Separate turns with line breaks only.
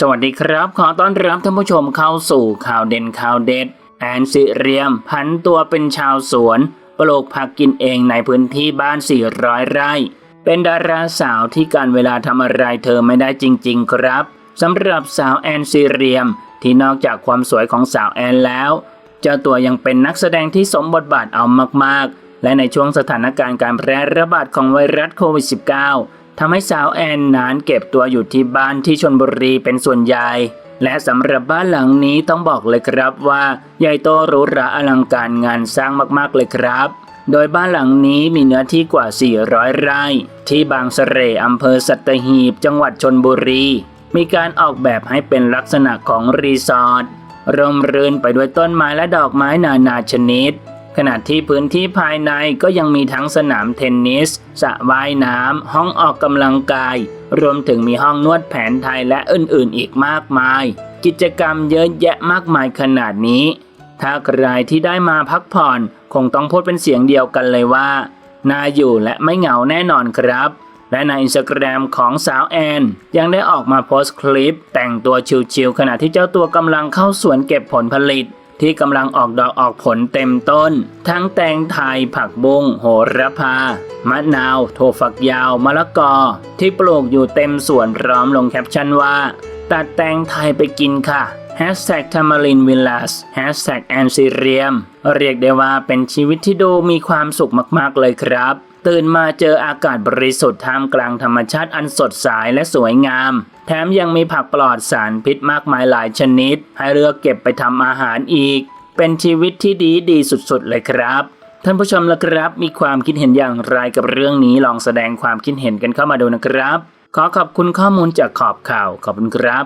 สวัสดีครับ ขอต้อนรับท่านผู้ชมเข้าสู่ข่าวเด่นข่าวเด็ด แอนซิเรียม พันตัวเป็นชาวสวน ปลูกผักกินเองในพื้นที่บ้าน 400 ไร่ เป็นดาราสาวที่การเวลาทำอะไรเธอไม่ได้จริง ๆ ครับสำหรับสาวแอนซิเรียม ที่นอกจากความสวยของสาวแอนแล้ว เจ้าตัวยังเป็นนักแสดงที่สมบทบาทเอามากๆ และในช่วงสถานการณ์การแพร่ระบาดของไวรัสโควิด -19 ทำให้สาวแอนนานเก็บตัวอยู่ที่บ้านที่ชนบุรีเป็นส่วนใหญ่ และสำหรับบ้านหลังนี้ต้องบอกเลยครับว่าใหญ่โตหรูหราอลังการงานสร้างมากๆเลยครับ โดยบ้านหลังนี้มีเนื้อที่กว่า 400 ไร่ ที่บางสะเสร่อำเภอสัตหีบ จังหวัดชนบุรี มีการออกแบบให้เป็นลักษณะของรีสอร์ทร่มรื่นไปด้วยต้นไม้และดอกไม้นานาชนิด ขณะที่พื้นที่ภายในก็ยังมีทั้งสนามเทนนิสสระว่ายน้ำ ห้องออกกำลังกาย รวมถึงมีห้องนวดแผนไทยและอื่นๆ อีกมากมาย กิจกรรมเยอะแยะมากมายขนาดนี้ ถ้าใครที่ได้มาพักผ่อนคงต้องพูดเป็นเสียงเดียวกันเลยว่า น่าอยู่และไม่เหงาแน่นอนครับ และในอินสตาแกรมของสาวแอน ยังได้ออกมาโพสต์คลิป แต่งตัวชิลๆขณะที่เจ้าตัวกำลังเข้าสวนเก็บผลผลิต ที่กำลังออกดอกออกผลเต็มต้น ทั้งแตงไทยผักบุ้งโหระพา มะนาวโทฝักยาว มะละกอ ที่ปลูกอยู่เต็มสวนพร้อมลงแคปชั่นว่า ตัดแตงไทยไปกินค่ะ Hashtag Tamarin Villas Hashtag a n s i r i u m เรียกได้ว่าเป็นชีวิตที่ดูมีความสุขมากๆเลยครับ ตื่นมาเจออากาศบริสุทธิ์ท่ามกลางธรรมชาติอันสดใสและสวยงาม แถมยังมีผักปลอดสารพิษมากมายหลายชนิด ให้เลือกเก็บไปทำอาหารอีก เป็นชีวิตที่ดีดีสุดๆเลยครับ ท่านผู้ชมละครับ มีความคิดเห็นอย่างไรกับเรื่องนี้ลองแสดงความคิดเห็นกันเข้ามาดูนะครับ ขอขอบคุณข้อมูลจากขอบข่าวขอบคุณครับ